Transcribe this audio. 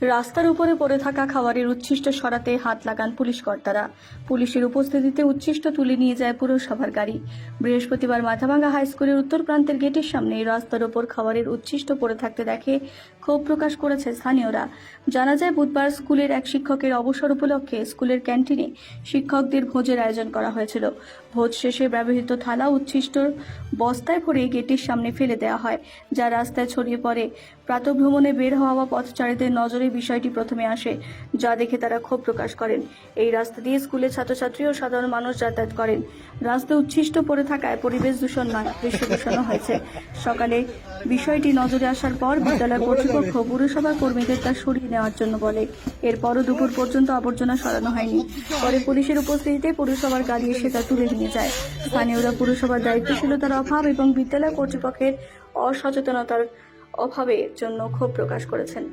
রাস্তার উপরে পড়ে থাকা খাবারের উচ্ছিষ্ট সরাতে হাত লাগান পুলিশ কর্তারা। পুলিশের উপস্থিতিতে উচ্ছিষ্ট তুলে নিয়ে যায় পুরসভার গাড়ি। বৃহস্পতিবার মাথাভাঙ্গা হাই স্কুলের উত্তর প্রান্তের গেটের সামনে রাস্তার ওপর খাবারের উচ্ছিষ্ট পড়ে থাকতে দেখে ক্ষোভ প্রকাশ করেছে স্থানীয়রা। জানা যায়, বুধবার স্কুলের এক শিক্ষকের অবসর উপলক্ষে স্কুলের ক্যান্টিনে শিক্ষকদের ভোজের আয়োজন করা হয়েছিল। ভোজ শেষে ব্যবহৃত থালা, উচ্ছিষ্ট বস্তায় ভরে গেটের সামনে ফেলে দেওয়া হয়, যা রাস্তায় ছড়িয়ে পড়ে। প্রাতভ্রমণে বের হওয়া পথচারীদের নজরে বিষয়টি প্রথমে আসে, যা দেখে তারা ক্ষোভ প্রকাশ করেন। এই রাস্তা দিয়ে স্কুলের ছাত্রছাত্রী ও সাধারণ মানুষ যাতায়াত করেন। রাস্তা উচ্ছিষ্ট পড়ে থাকায় পরিবেশ দূষণ নয়, দৃশ্য দূষণও হয়েছে। সকালে বিষয়টি নজরে আসার পর বিদ্যালয় কর্তৃপক্ষ পুরসভার কর্মীদের তা সরিয়ে নেওয়ার জন্য বলে। এরপরও দুপুর পর্যন্ত আবর্জনা সরানো হয়নি। পরে পুলিশের উপস্থিতিতে পুরসভার গাড়ি এসে তা তুলে নিয়ে যায়। স্থানীয়রা পুরসভার দায়িত্বশীলতার অভাব এবং বিদ্যালয় কর্তৃপক্ষের অসচেতনতার অভাবের জন্য ক্ষোভ প্রকাশ করেছেন।